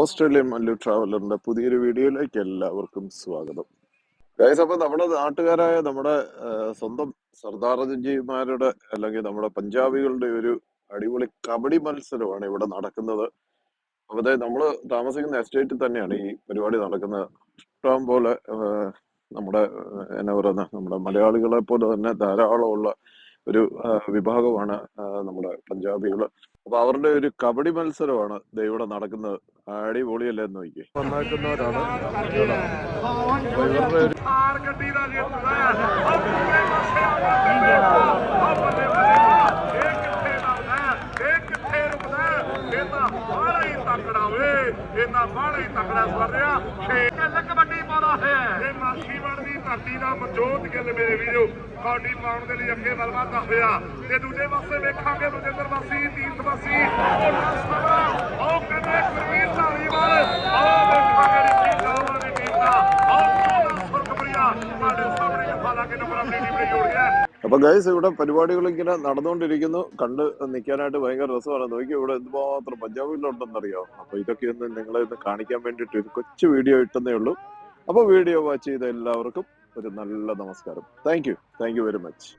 Australian Mallu ട്രാവലറിന്റെ പുതിയൊരു വീഡിയോയിലേക്ക് എല്ലാവർക്കും സ്വാഗതം. ഗൈസ് അപ്പൊ നമ്മുടെ നാട്ടുകാരായ നമ്മുടെ സ്വന്തം സർദാർ സർദാർജിമാരുടെ അല്ലെങ്കിൽ നമ്മുടെ പഞ്ചാബികളുടെ ഒരു അടിപൊളി കബഡി മത്സരമാണ് ഇവിടെ നടക്കുന്നത്. അപ്പൊ നമ്മൾ താമസിക്കുന്ന എസ്റ്റേറ്റിൽ തന്നെയാണ് ഈ പരിപാടി നടക്കുന്നത്. ഇഷ്ടം പോലെ നമ്മുടെ എന്നാ പറയുന്ന നമ്മുടെ മലയാളികളെ പോലെ തന്നെ ധാരാളമുള്ള ഒരു ആ, വിഭാഗമാണ് ആ, നമ്മുടെ പഞ്ചാബികള് അപ്പൊ അവരുടെ ഒരു കബഡി മത്സരമാണ് ദേ ഇവിടെ നടക്കുന്നത് അടിപൊളിയല്ലേ എന്ന് നോക്കി വന്നേക്കുന്നവരാണ് അപ്പൊ ഇവരുടെ ഒരു ਕਾਰ ਗੱਡੀ ਦਾ ਗੇਟ ਲਾਇਆ ਉਹ ਪੂਰੇ ਪਾਸੇ ਆ ਬੱਲੇ ਬੱਲੇ ਇਹ ਕਿੱਥੇ ਲੱਗਦਾ ਇਹ ਕਿੱਥੇ ਰੁਕਦਾ ਇਹ ਤਾਂ ਬਾਹਲਾ ਹੀ ਤਕੜਾ ਵੇ ਇਹ ਤਾਂ ਬਾਹਲਾ ਹੀ ਤਕੜਾ ਸਵਰਿਆ ਛੇ ਕੱਲ ਕਬੱਡੀ ਪਾਉਣਾ ਹੈ ਇਹ ਮਾਛੀਵਾੜ ਦੀ ਧਰਤੀ ਦਾ ਮਨਜੋਤ ਗਿੱਲ ਮੇਰੇ ਵੀਰੋ ਕਬੱਡੀ ਪਾਉਣ ਦੇ ਲਈ ਅੱਗੇ ਵੱਲ ਵਧਦਾ ਹੋਇਆ ਤੇ ਦੂਜੇ ਪਾਸੇ ਵੇਖਾਂਗੇ ਬਲਜਿੰਦਰ ਵਾਸੀ ਤੀਰਥ ਵਾਸੀ ਉਹ ਕਹਿੰਦੇ ਗੁਰਵੀਰ ਧਾਲੀਵਾਲ ਆਓ ਵੇਖਾਂਗੇ ਰਿੱਕੀ ਸਾਹਿਬਾਂ ਦੀ ਟੀਮ ਦਾ ਆਓ ਸੁਰਖਪ੍ਰਿਆ ਸਾਡੇ ਸਾਹਮਣੇ ਜਫਾ ਲਾ ਕੇ ਨੰਬਰ ਆਪਣੀ ਟੀਮ ਨੇ ਜੋੜ ਗਿਆ അപ്പൊ ഗൈസ് ഇവിടെ പരിപാടികൾ ഇങ്ങനെ നടന്നുകൊണ്ടിരിക്കുന്നു കണ്ട് നിൽക്കാനായിട്ട് ഭയങ്കര രസമാണ് നോക്കി ഇവിടെ എന്തുമാത്രം പഞ്ചാബിലുണ്ടെന്നറിയോ അപ്പൊ ഇതൊക്കെ ഒന്ന് നിങ്ങളെ ഒന്ന് കാണിക്കാൻ വേണ്ടിയിട്ട് ഒരു കൊച്ചു വീഡിയോ ഇട്ടുന്നേ ഉള്ളൂ അപ്പൊ വീഡിയോ വാച്ച് ചെയ്ത എല്ലാവർക്കും ഒരു നല്ല നമസ്കാരം. Thank you thank you very much